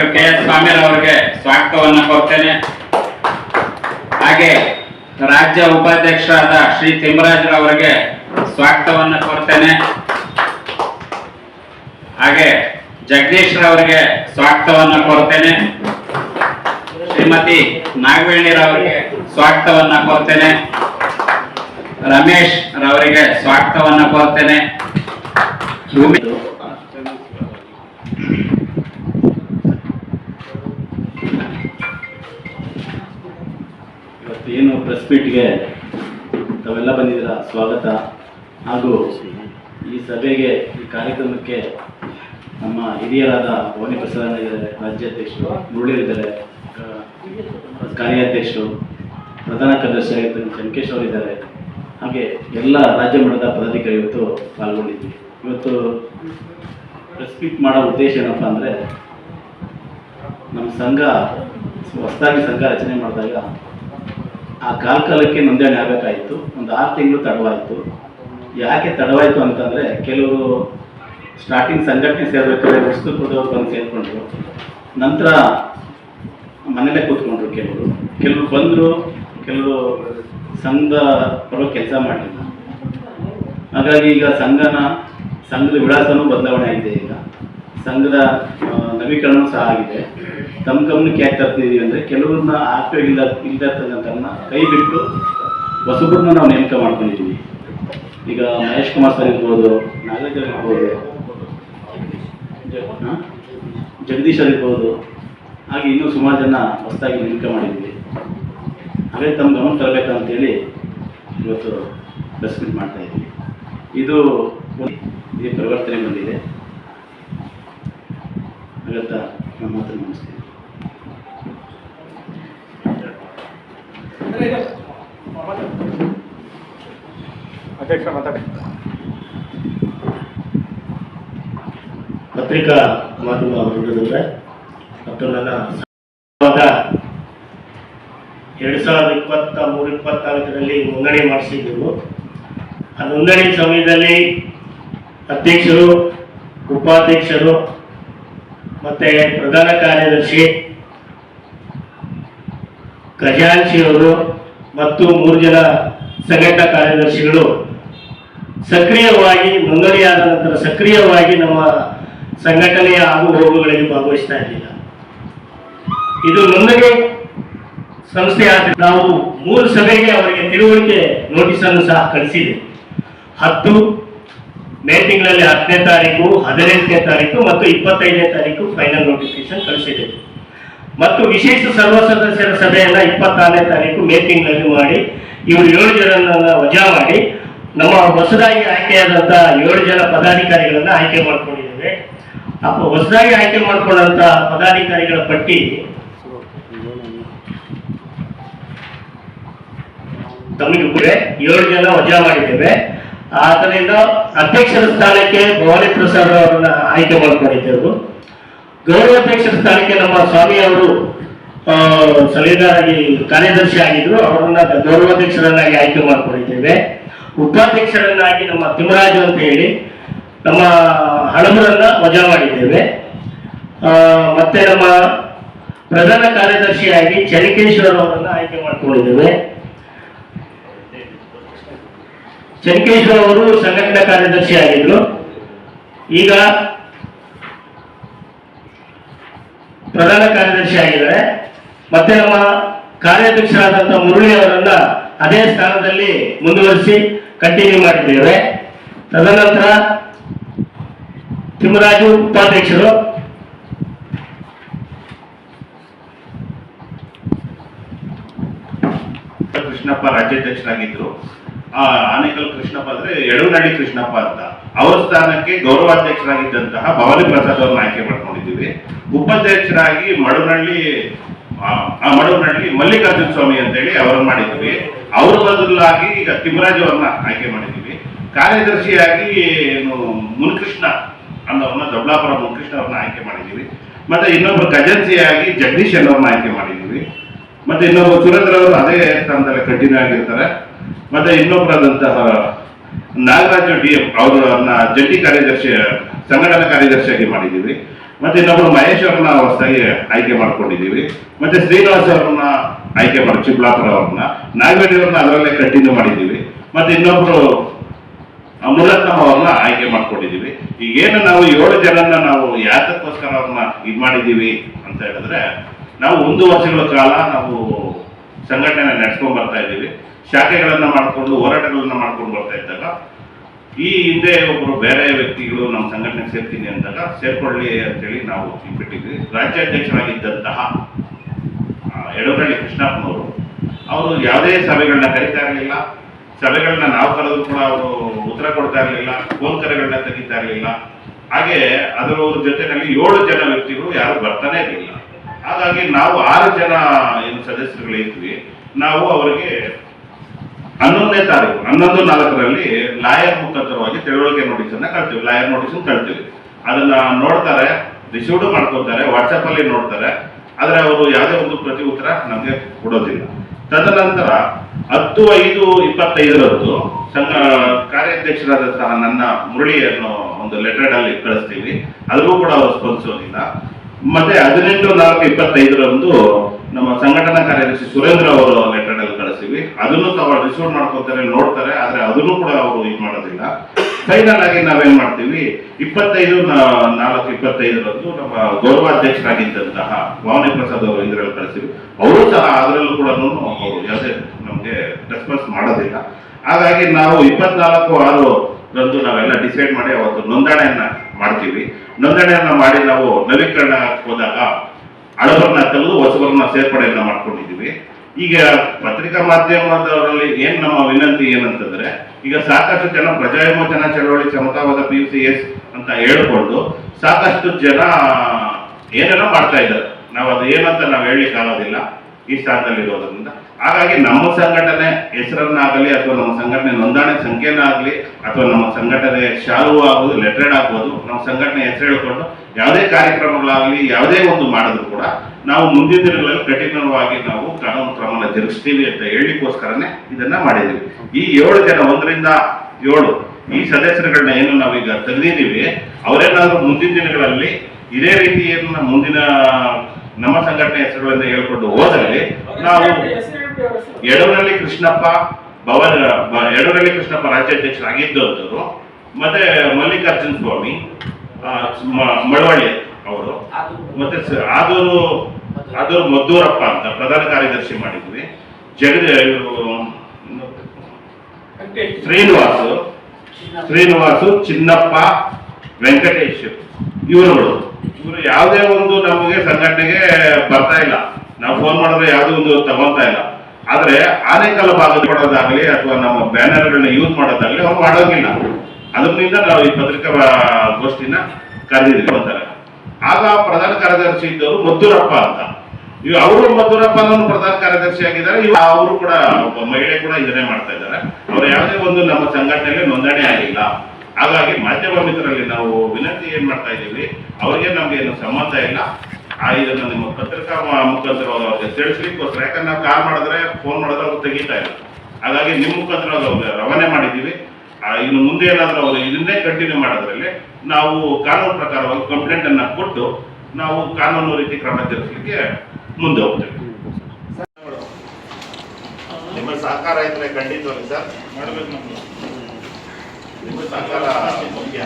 Doctor K S ಸ್ವಾಮಿರವರಿಗೆ ಸ್ವಾಗತವನ್ನ ಕೊಡ್ತೇನೆ. ಹಾಗೆ ರಾಜ್ಯ ಉಪಾಧ್ಯಕ್ಷರಾದ ಶ್ರೀ ತಿಮ್ಮರಾಜರವರಿಗೆ ಸ್ವಾಗತವನ್ನು ಕೊಡ್ತೇನೆ. ಹಾಗೆ ಜಗದೀಶ್ ರವರಿಗೆ ಸ್ವಾಗತವನ್ನು ಕೊಡ್ತೇನೆ. ಶ್ರೀಮತಿ ನಾಗವೇಣಿರವರಿಗೆ ಸ್ವಾಗತವನ್ನ ಕೊಡ್ತೇನೆ. ರಮೇಶ್ ರವರಿಗೆ ಸ್ವಾಗತವನ್ನು ಕೋರ್ತೇನೆ ಭೂಮಿ ಇವತ್ತು ಏನು ಪ್ರೆಸ್ ಮೀಟ್ಗೆ ತಾವೆಲ್ಲ ಬಂದಿದ್ದೀರ? ಸ್ವಾಗತ. ಹಾಗೂ ಈ ಸಭೆಗೆ, ಈ ಕಾರ್ಯಕ್ರಮಕ್ಕೆ ನಮ್ಮ ಹಿರಿಯರಾದ ಭವನಿ ಪ್ರಸಾದ್ ಇದ್ದಾರೆ ರಾಜ್ಯಾಧ್ಯಕ್ಷರು ಮುರುಳಿರಿದ್ದಾರೆ ಕಾರ್ಯಾಧ್ಯಕ್ಷರು ಪ್ರಧಾನ ಕಾರ್ಯದರ್ಶಿ ಆಗಿರ್ತಾರೆ ಚಂಕೇಶ್ ಅವರು ಇದ್ದಾರೆ. ಹಾಗೆ ಎಲ್ಲ ರಾಜ್ಯ ಮಟ್ಟದ ಪದಾಧಿಕಾರಿ ಇವತ್ತು ಪಾಲ್ಗೊಂಡಿದ್ವಿ ಇವತ್ತು ಪ್ರೆಸ್ ಮೀಟ್ ಮಾಡೋ ಉದ್ದೇಶ ಏನಪ್ಪ ಅಂದರೆ, ನಮ್ಮ ಸಂಘ, ಹೊಸದಾಗಿ ಸಂಘ ರಚನೆ ಮಾಡಿದಾಗ ಆ ಕಾಲ ಕಾಲಕ್ಕೆ ನೋಂದಣಿ ಆಗಬೇಕಾಯಿತು. ಒಂದು ಆರು ತಿಂಗಳು ತಡವಾಯಿತು. ಯಾಕೆ ತಡವಾಯಿತು ಅಂತಂದರೆ ಕೆಲವರು ಸ್ಟಾರ್ಟಿಂಗ್ ಸಂಘಟನೆ ಸೇರ್ಬೇಕಾದ್ರೆ ಕೊಡೋರು ಬಂದು ಸೇರಿಕೊಂಡ್ರು. ನಂತರ ಮನೇಲೆ ಕೂತ್ಕೊಂಡ್ರು ಕೆಲವರು. ಕೆಲವರು ಬಂದರು, ಕೆಲವರು ಸಂಘದ ಪರ ಕೆಲಸ ಮಾಡಲಿಲ್ಲ. ಹಾಗಾಗಿ ಈಗ ಸಂಘನ, ಸಂಘದ ವಿಳಾಸನೂ ಬದಲಾವಣೆ ಆಗಿದೆ ಈಗ. ಸಂಘದ ನವೀಕರಣವೂ ನವೀಕರಣ ಸಹ ಆಗಿದೆ. ತಮ್ಮ ಗಮನಕ್ಕೆ ಯಾಕೆ ತರ್ತಿದೀವಿ ಅಂದರೆ ಕೆಲವರನ್ನ ಆಕ್ಟಿವ್ ಇಲ್ಲ ಇಲ್ಲದೆ ಕೈ ಬಿಟ್ಟು ಹೊಸಬ್ರನ್ನ ನಾವು ನೇಮಕ ಮಾಡ್ಕೊಂಡಿದ್ದೀವಿ ಈಗ ಮಹೇಶ್ ಕುಮಾರ್ ಸರ್ ಇರ್ಬೋದು, ನಾಗರಾಜ್ ಅವ್ರು ಇರ್ಬೋದು ಜಗದೀಶ್ ಇರ್ಬೋದು, ಹಾಗೆ ಇನ್ನೂ ಸುಮಾರು ಜನ ಹೊಸದಾಗಿ ನೇಮಕ ಮಾಡಿದ್ವಿ. ಹಾಗೆ ತಮ್ಮ ಗಮನ ತರಬೇಕಂತೇಳಿ ಇವತ್ತು ಮೀಟ್ ಮಾಡ್ತಾ ಇದ್ವಿ. ಇದು ಪರಿವರ್ತನೆ ಬಂದಿದೆ. ಹಾಗಂತ ನಮ್ಮ ಹತ್ರ ಮುಗಿಸ್ತೀನಿ. ಪತ್ರಿಕಾ ಮಾಧ್ಯಮ ವೃಂದದವರೇ ಮತ್ತು ನನ್ನ ಎರಡು ಸಾವಿರದ ಇಪ್ಪತ್ತ ಮೂರು, ಇಪ್ಪತ್ನಾಲ್ಕರಲ್ಲಿ ನೋಂದಣಿ ಮಾಡಿಸಿದ್ದೆವು. ಆ ನೋಂದಣಿ ಸಮಯದಲ್ಲಿ ಅಧ್ಯಕ್ಷರು, ಉಪಾಧ್ಯಕ್ಷರು ಮತ್ತು ಪ್ರಧಾನ ಕಾರ್ಯದರ್ಶಿ ಖಜಾಂಚಿಯವರು ಮತ್ತು ಮೂರು ಜನ ಸಂಘಟನಾ ಕಾರ್ಯದರ್ಶಿಗಳು ಸಕ್ರಿಯವಾಗಿ ನೋಂದಣಿಯಾದ ನಂತರ ಸಕ್ರಿಯವಾಗಿ ನಮ್ಮ ಸಂಘಟನೆಯ ಆಗು ಹೋಗುಗಳಲ್ಲಿ ಭಾಗವಹಿಸ್ತಾ ಇರಲಿಲ್ಲ. ಇದು ನೊಂದಣಿ ಸಂಸ್ಥೆ ನಾವು ಮೂರು ಸಭೆಗೆ ಅವರಿಗೆ ತಿಳುವಳಿಕೆ ನೋಟಿಸ್ ಅನ್ನು ಸಹ ಕಳಿಸಿದೆ. ಹತ್ತು ಮೇ ತಿಂಗಳಲ್ಲಿ ಹತ್ತನೇ ತಾರೀಕು, ಹದಿನೆಂಟನೇ ತಾರೀಕು ಮತ್ತು ಇಪ್ಪತ್ತೈದನೇ ತಾರೀಕು ಫೈನಲ್ ನೋಟಿಫಿಕೇಶನ್ ಕಳಿಸಿದೆ. ಮತ್ತು ವಿಶೇಷ ಸರ್ವ ಸದಸ್ಯರ ಸಭೆಯನ್ನ ಇಪ್ಪತ್ತಾರನೇ ತಾರೀಕು ಮೇ ತಿಂಗಳಲ್ಲಿ ಮಾಡಿ, ಇವರು ಏಳು ಜನರನ್ನ ವಜಾ ಮಾಡಿ, ನಮ್ಮ ಹೊಸದಾಗಿ ಆಯ್ಕೆಯಾದಂತಹ ಏಳು ಜನ ಪದಾಧಿಕಾರಿಗಳನ್ನ ಆಯ್ಕೆ ಮಾಡ್ಕೊಂಡಿದ್ದೇವೆ. ಅಪ್ಪ ಹೊಸದಾಗಿ ಆಯ್ಕೆ ಮಾಡ್ಕೊಂಡಂತ ಪದಾಧಿಕಾರಿಗಳ ಪಟ್ಟಿ ತಮಗೆ ಕೂಡ ಏಳು ಜನ ವಜಾ ಮಾಡಿದ್ದೇವೆ. ಆದ್ದರಿಂದ ಅಧ್ಯಕ್ಷರ ಸ್ಥಾನಕ್ಕೆ ಭವಾನಿ ಪ್ರಸಾದ್ ಅವರನ್ನ ಆಯ್ಕೆ ಮಾಡ್ಕೊಂಡಿದ್ದೆವು. ಗೌರವಾಧ್ಯಕ್ಷರ ಸ್ಥಾನಕ್ಕೆ ನಮ್ಮ ಸ್ವಾಮಿ ಅವರು ಸಲಹೆಗಾರಾಗಿ ಕಾರ್ಯದರ್ಶಿ ಆಗಿದ್ರು. ಅವರನ್ನ ಗೌರವಾಧ್ಯಕ್ಷರನ್ನಾಗಿ ಆಯ್ಕೆ ಮಾಡ್ಕೊಂಡಿದ್ದೇವೆ. ಉಪಾಧ್ಯಕ್ಷರನ್ನಾಗಿ ನಮ್ಮ ತಿಮ್ಮರಾಜು ಅಂತ ಹೇಳಿ ನಮ್ಮ ಹಳಬರನ್ನ ವಜಾ ಮಾಡಿದ್ದೇವೆ. ಮತ್ತೆ ನಮ್ಮ ಪ್ರಧಾನ ಕಾರ್ಯದರ್ಶಿಯಾಗಿ ಚನಿಕೇಶ್ವರ ಅವರನ್ನ ಆಯ್ಕೆ ಮಾಡಿಕೊಂಡಿದ್ದೇವೆ. ಚನಿಕೇಶ್ವರ ಅವರು ಸಂಘಟನಾ ಕಾರ್ಯದರ್ಶಿ ಆಗಿದ್ರು ಈಗ ಪ್ರಧಾನ ಕಾರ್ಯದರ್ಶಿ ಆಗಿದ್ದಾರೆ ಮತ್ತೆ ನಮ್ಮ ಕಾರ್ಯಾಧ್ಯಕ್ಷರಾದಂತಹ ಮುರಳಿ ಅವರನ್ನ ಅದೇ ಸ್ಥಾನದಲ್ಲಿ ಮುಂದುವರಿಸಿ ಕಂಟಿನ್ಯೂ ಮಾಡಿದ್ದೇವೆ. ತದನಂತರ ತಿಮ್ಮರಾಜು ಉಪಾಧ್ಯಕ್ಷರು. ಕೃಷ್ಣಪ್ಪ ರಾಜ್ಯಾಧ್ಯಕ್ಷರಾಗಿದ್ರು. ಆ ಆನೇಕಲ್ ಕೃಷ್ಣಪ್ಪ ಅಂದ್ರೆ ಎಡುನಳ್ಳಿ ಕೃಷ್ಣಪ್ಪ ಅಂತ. ಅವರ ಸ್ಥಾನಕ್ಕೆ ಗೌರವಾಧ್ಯಕ್ಷರಾಗಿದ್ದಂತಹ ಭವಾನಿ ಪ್ರಸಾದ್ ಅವ್ರನ್ನ ಆಯ್ಕೆ ಮಾಡ್ಕೊಂಡಿದ್ದೀವಿ. ಉಪಾಧ್ಯಕ್ಷರಾಗಿ ಮಡುನಳ್ಳಿ, ಆ ಮಡುನಳ್ಳಿ ಮಲ್ಲಿಕಾರ್ಜುನ ಸ್ವಾಮಿ ಅಂತೇಳಿ ಅವರು ಮಾಡಿದ್ವಿ ಅವ್ರ ಬದಲಾಗಿ ಈಗ ತಿಮ್ಮರಾಜ್ ಅವ್ರನ್ನ ಆಯ್ಕೆ ಮಾಡಿದ್ದೀವಿ. ಕಾರ್ಯದರ್ಶಿಯಾಗಿ, ಏನು, ಮುನ್ಕೃಷ್ಣ ಅನ್ನೋರ್ನ ದೊಡ್ಡಾಪುರ ಮುನ್ಕೃಷ್ಣ ಅವ್ರನ್ನ ಆಯ್ಕೆ ಮಾಡಿದ್ದೀವಿ ಮತ್ತೆ ಇನ್ನೊಬ್ಬರು ಕಜೆನ್ಸಿಯಾಗಿ ಜಗದೀಶ್ ಅನ್ನೋರನ್ನ ಆಯ್ಕೆ ಮಾಡಿದ್ದೀವಿ ಮತ್ತೆ ಇನ್ನೊಬ್ಬರು ಸುರೇಂದ್ರ ಅವರು ಅದೇ ಸ್ಥಾನದಲ್ಲಿ ಕಂಟಿನ್ಯೂ ಆಗಿರ್ತಾರೆ. ಮತ್ತೆ ಇನ್ನೊಬ್ಬರಾದಂತಹ ನಾಗರಾಜು ಡಿ ಎಂ ಅವರನ್ನ ಜಂಟಿ ಕಾರ್ಯದರ್ಶಿ, ಸಂಘಟನಾ ಕಾರ್ಯದರ್ಶಿಯಾಗಿ ಮಾಡಿದ್ದೀವಿ ಮತ್ತೆ ಇನ್ನೊಬ್ಬರು ಮಹೇಶ್ ಅವ್ರನ್ನ ಹೊಸದಾಗಿ ಆಯ್ಕೆ ಮಾಡ್ಕೊಂಡಿದ್ದೀವಿ ಮತ್ತೆ ಶ್ರೀನಿವಾಸ್ ಅವ್ರನ್ನ ಆಯ್ಕೆ ಮಾಡಿ ಚಿಕ್ಕಬಳ್ಳಾಪುರ ಅವ್ರನ್ನ ನಾಗವೇಡಿ ಅವ್ರನ್ನ ಅದರಲ್ಲೇ ಕಂಟಿನ್ಯೂ ಮಾಡಿದ್ದೀವಿ ಮತ್ತೆ ಇನ್ನೊಬ್ರು ನಾವು ಅವ್ರನ್ನ ಆಯ್ಕೆ ಮಾಡ್ಕೊಂಡಿದೀವಿ ಈಗೇನು ನಾವು ಏಳು ಜನನ್ನ ನಾವು ಯಾತಕ್ಕೋಸ್ಕರ ಅವ್ರನ್ನ ಇದು ಮಾಡಿದೀವಿ ಅಂತ ಹೇಳಿದ್ರೆ ನಾವು ಒಂದು ವರ್ಷಗಳ ಕಾಲ ನಾವು ಸಂಘಟನೆ ನಡೆಸ್ಕೊಂಡ್ ಬರ್ತಾ ಇದ್ದೀವಿ. ಶಾಖೆಗಳನ್ನ ಮಾಡ್ಕೊಂಡು ಹೋರಾಟಗಳನ್ನ ಮಾಡ್ಕೊಂಡು ಬರ್ತಾ ಇದ್ದಾಗ ಈ ಹಿಂದೆ ಒಬ್ಬರು ಬೇರೆ ವ್ಯಕ್ತಿಗಳು ನಮ್ಮ ಸಂಘಟನೆಗೆ ಸೇರ್ತೀನಿ ಅಂದಾಗ ಸೇರ್ಕೊಳ್ಳಿ ಅಂತೇಳಿ ನಾವು ಬಿಟ್ಟಿದ್ವಿ ರಾಜ್ಯಾಧ್ಯಕ್ಷರಾಗಿದ್ದಂತಹ ಆ, ಯಡೂರಳ್ಳಿ ಕೃಷ್ಣಪ್ಪನವರು ಅವರು ಯಾವುದೇ ಸಭೆಗಳನ್ನ ಕರೀತಾ ಇರಲಿಲ್ಲ. ಸಭೆಗಳನ್ನ ನಾವು ಕರೆದ್ರು ಕೂಡ ಅವರು ಉತ್ತರ ಕೊಡ್ತಾ ಇರಲಿಲ್ಲ ಫೋನ್ ಕರೆಗಳನ್ನ ತೆಗಿತಾ ಇರಲಿಲ್ಲ. ಹಾಗೆ ಅದರ ಜೊತೆನಲ್ಲಿ ಏಳು ಜನ ವ್ಯಕ್ತಿಗಳು ಯಾರು ಬರ್ತಾನೆ ಇರಲಿಲ್ಲ. ಹಾಗಾಗಿ ನಾವು ಆರು ಜನ ಏನು ಸದಸ್ಯರುಗಳು ಇದ್ವಿ ನಾವು ಅವರಿಗೆ ಹನ್ನೊಂದನೇ ತಾರೀಕು, ಹನ್ನೊಂದು ನಾಲ್ಕರಲ್ಲಿ ಲಾಯರ್ ಮುಖಾಂತರವಾಗಿ ತಿಳುವಳಿಕೆ ನೋಟಿಸ್ ಅನ್ನ ಕಳ್ತೀವಿ. Lawyer notice ಕಳ್ತೀವಿ. ಅದನ್ನ ನೋಡ್ತಾರೆ ರಿಸೀವ್ಡ್ ಮಾಡ್ಕೊತಾರೆ ವಾಟ್ಸಪ್ ಅಲ್ಲಿ ನೋಡ್ತಾರೆ. ಆದ್ರೆ ಅವರು ಯಾವುದೇ ಒಂದು ಪ್ರತಿ ಉತ್ತರ ನಮಗೆ ಕೊಡೋದಿಲ್ಲ. ತದನಂತರ ಹತ್ತು ಐದು ಇಪ್ಪತ್ತೈದರದ್ದು ಸಂಘ ಕಾರ್ಯಾಧ್ಯಕ್ಷರಾದಂತಹ ನನ್ನ ಮುರಳಿಯನ್ನು ಒಂದು ಲೆಟರ್ ಅಲ್ಲಿ ಕಳಿಸ್ತೀವಿ. ಅದಕ್ಕೂ ಕೂಡ ಅವರು ಸ್ಪಂದಿಸೋದಿಲ್ಲ ಮತ್ತೆ ಹದಿನೆಂಟು ನಾಲ್ಕು ಇಪ್ಪತ್ತೈದರಂದು ನಮ್ಮ ಸಂಘಟನಾ ಕಾರ್ಯದರ್ಶಿ ಸುರೇಂದ್ರ ಅವರು ಲೆಟರ್ ಅಲ್ಲಿ ಕಳಿಸ್ತೀವಿ. ಅದನ್ನು ತಾವು ರಿಸೀವ್ ಮಾಡ್ಕೊತಾರೆ, ನೋಡ್ತಾರೆ, ಆದ್ರೆ ಅದನ್ನು ಕೂಡ ಅವರು ಇದು ಮಾಡೋದಿಲ್ಲ. ಫೈನಲ್ ಆಗಿ ನಾವೇನ್ ಮಾಡ್ತೀವಿ? ಇಪ್ಪತ್ತೈದು ನಾಲ್ಕು ಇಪ್ಪತ್ತೈದರಂದು ನಮ್ಮ ಗೌರವಾಧ್ಯಕ್ಷರಾಗಿದ್ದಂತಹ ಭಾವನೆ ಪ್ರಸಾದ್ ಅವರು ಇದರಲ್ಲಿ ಕಳಿಸಿವಿ ಅವರು ಸಹ ಅದರಲ್ಲೂ ಕೂಡ ಅವರು ಯಾವುದೇ ನಮಗೆ ರೆಸ್ಪಾನ್ಸ್ ಮಾಡೋದಿಲ್ಲ. ಹಾಗಾಗಿ ನಾವು ಇಪ್ಪತ್ನಾಲ್ಕು, ಆರು ರಂದು ನಾವೆಲ್ಲ ಡಿಸೈಡ್ ಮಾಡಿ ಅವತ್ತು ನೋಂದಣಿಯನ್ನ ಮಾಡ್ತೀವಿ. ನೋಂದಣಿಯನ್ನ ಮಾಡಿ ನಾವು ನವೀಕರಣ ಹೋದಾಗ ಹಳಬರನ್ನ ಕಲಿದು ಹೊಸಬರನ್ನ ಸೇರ್ಪಡೆಯನ್ನ ಮಾಡ್ಕೊಂಡಿದ್ದೀವಿ. ಈಗ ಪತ್ರಿಕಾ ಮಾಧ್ಯಮದವರಲ್ಲಿ ಏನ್ ನಮ್ಮ ವಿನಂತಿ ಏನಂತಂದ್ರೆ, ಈಗ ಸಾಕಷ್ಟು ಜನ ಪ್ರಜಾವಿಮೋಚನಾ ಚಳವಳಿ ಸಮತಾವಾದ ಪಿ ಯು ಸಿ ಎಸ್ ಅಂತ ಹೇಳ್ಕೊಂಡು ಸಾಕಷ್ಟು ಜನ ಏನೇನೋ ಮಾಡ್ತಾ ಇದ್ದಾರೆ. ನಾವು ಅದು ಏನಂತ ನಾವು ಹೇಳಲಿಕ್ಕೆ ಆಗೋದಿಲ್ಲ ಈ ಸ್ಥಾನದಲ್ಲಿ ಇರೋದ್ರಿಂದ ಹಾಗಾಗಿ ನಮ್ಮ ಸಂಘಟನೆ ಹೆಸರನ್ನಾಗಲಿ ಅಥವಾ ನಮ್ಮ ಸಂಘಟನೆ ನೋಂದಣಿ ಸಂಖ್ಯೆನಾಗಲಿ ಅಥವಾ ನಮ್ಮ ಸಂಘಟನೆ ಶಾಲು ಆಗೋದು ಲೆಟರ್ಡ್ ಆಗ್ಬೋದು, ನಮ್ಮ ಸಂಘಟನೆ ಹೆಸರು ಹೇಳ್ಕೊಂಡು ಯಾವುದೇ ಕಾರ್ಯಕ್ರಮಗಳಾಗಲಿ ಯಾವುದೇ ಒಂದು ಮಾಡಿದ್ರು ಕೂಡ ನಾವು ಮುಂದಿನ ದಿನಗಳಲ್ಲಿ ಕಠಿಣವಾಗಿ ನಾವು ಕಾನೂನು ಕ್ರಮನ ಜರುಗಿಸ್ತೀವಿ ಅಂತ ಹೇಳಿಕೋಸ್ಕರನೇ ಇದನ್ನ ಮಾಡಿದ್ದೀವಿ. ಈ ಏಳು ಜನ, ಒಂದರಿಂದ ಏಳು ಈ ಸದಸ್ಯರುಗಳನ್ನ ಏನು ನಾವೀಗ ತೆಗೆದಿದ್ದೀವಿ ಅವರೇನಾದ್ರೂ ಮುಂದಿನ ದಿನಗಳಲ್ಲಿ ಇದೇ ರೀತಿ ಏನು ಮುಂದಿನ ನಮ್ಮ ಸಂಘಟನೆ ಹೆಸರುಗಳನ್ನ ಹೇಳ್ಕೊಂಡು ಹೋದಲ್ಲಿ ನಾವು ಯಡೂರಲ್ಲಿ ಕೃಷ್ಣಪ್ಪ ಭವನ್, ಯಡೂರಲ್ಲಿ ಕೃಷ್ಣಪ್ಪ ರಾಜ್ಯಾಧ್ಯಕ್ಷರಾಗಿದ್ದಂಥವ್ರು ಮತ್ತೆ ಮಲ್ಲಿಕಾರ್ಜುನ್ ಸ್ವಾಮಿ ಮಳವಳ್ಳಿ ಅವರು ಮತ್ತೆ ಆದೂರು ಆದೂರು ಮದ್ದೂರಪ್ಪ ಅಂತ ಪ್ರಧಾನ ಕಾರ್ಯದರ್ಶಿ ಮಾಡಿದ್ವಿ. ಜಗದ ಶ್ರೀನಿವಾಸು ಶ್ರೀನಿವಾಸು ಚಿನ್ನಪ್ಪ ವೆಂಕಟೇಶ್ ಇವರುಗಳು ಇವರು ಯಾವುದೇ ಒಂದು ನಮಗೆ ಸಂಘಟನೆಗೆ ಬರ್ತಾ ಇಲ್ಲ. ನಾವು ಫೋನ್ ಮಾಡಿದ್ರೆ ಯಾವುದೇ ಒಂದು ತಗೊಂತಾ ಇಲ್ಲ. ಆದ್ರೆ ಆನೇಕಲ್ ಭಾಗ ಕೊಡೋದಾಗ್ಲಿ ಅಥವಾ ನಮ್ಮ ಬ್ಯಾನರ್ಗಳನ್ನ ಯೂಸ್ ಮಾಡೋದಾಗ್ಲಿ ಅವ್ರು ಮಾಡೋದಿಲ್ಲ ಅದರಿಂದ ನಾವು ಈ ಪತ್ರಿಕಾ ಗೋಷ್ಠಿನ ಕರೆದಿದ್ವಿ ಅಂತಾರೆ ಆಗ ಪ್ರಧಾನ ಕಾರ್ಯದರ್ಶಿ ಇದ್ದವರು ಮದ್ದೂರಪ್ಪ ಅಂತ. ಅವರು ಮದ್ದೂರಪ್ಪ ಅನ್ನೋನು ಪ್ರಧಾನ ಕಾರ್ಯದರ್ಶಿ ಆಗಿದ್ದಾರೆ, ಇವ ಅವರು ಕೂಡ ಒಬ್ಬ ಮಹಿಳೆ ಕೂಡ ಇದನ್ನೇ ಮಾಡ್ತಾ ಇದ್ದಾರೆ. ಅವ್ರು ಯಾವುದೇ ಒಂದು ನಮ್ಮ ಸಂಘಟನೆಯಲ್ಲಿ ನೋಂದಣಿ ಆಗಿಲ್ಲ. ಹಾಗಾಗಿ ಮಾಧ್ಯಮ ಮಿತ್ರರಲ್ಲಿ ನಾವು ವಿನಂತಿ ಏನ್ ಮಾಡ್ತಾ ಇದ್ದೀವಿ, ಅವ್ರಿಗೆ ನಮ್ಗೆ ಏನು ಸಂಬಂಧ ಇಲ್ಲ. ಆ, ಇದನ್ನ ನಿಮ್ಮ ಪತ್ರಿಕಾ ಮುಖಾಂತರ ಅವ್ರಿಗೆ ತಿಳಿಸ್ಲಿಕ್ಕೋಸ್ಕರ, ಯಾಕಂದ್ರೆ ನಾವು ಕಾಲ್ ಮಾಡಿದ್ರೆ ಫೋನ್ ಮಾಡಿದ್ರೆ ಅವ್ರು ತೆಗಿತಾ ಇಲ್ಲ. ಹಾಗಾಗಿ ನಿಮ್ಮ ಮುಖಾಂತರ ರವಾನೆ ಮಾಡಿದ್ದೀವಿ. ಇನ್ನು ಮುಂದೆ ಏನಾದರೂ ಅವರು ಇದನ್ನೇ ಕಂಟಿನ್ಯೂ ಮಾಡೋದ್ರಲ್ಲಿ ನಾವು ಕಾನೂನು ಪ್ರಕಾರವಾಗಿ ಕಂಪ್ಲೇಂಟ್ ಅನ್ನ ಕೊಟ್ಟು ನಾವು ಕಾನೂನು ರೀತಿ ಕ್ರಮ ಜರುಗಿಸಲಿಕ್ಕೆ ಮುಂದೆ ಹೋಗ್ತೇವೆ. ನಿಮ್ಮ ಸಹಕಾರ ಇದ್ರೆ ಖಂಡಿತವಾಗಿ ಸರ್. ಮಾಡಬೇಕು ನಮ್ಮ ನಿಮ್ಮ ಸಹಕಾರ ಮುಖ್ಯ.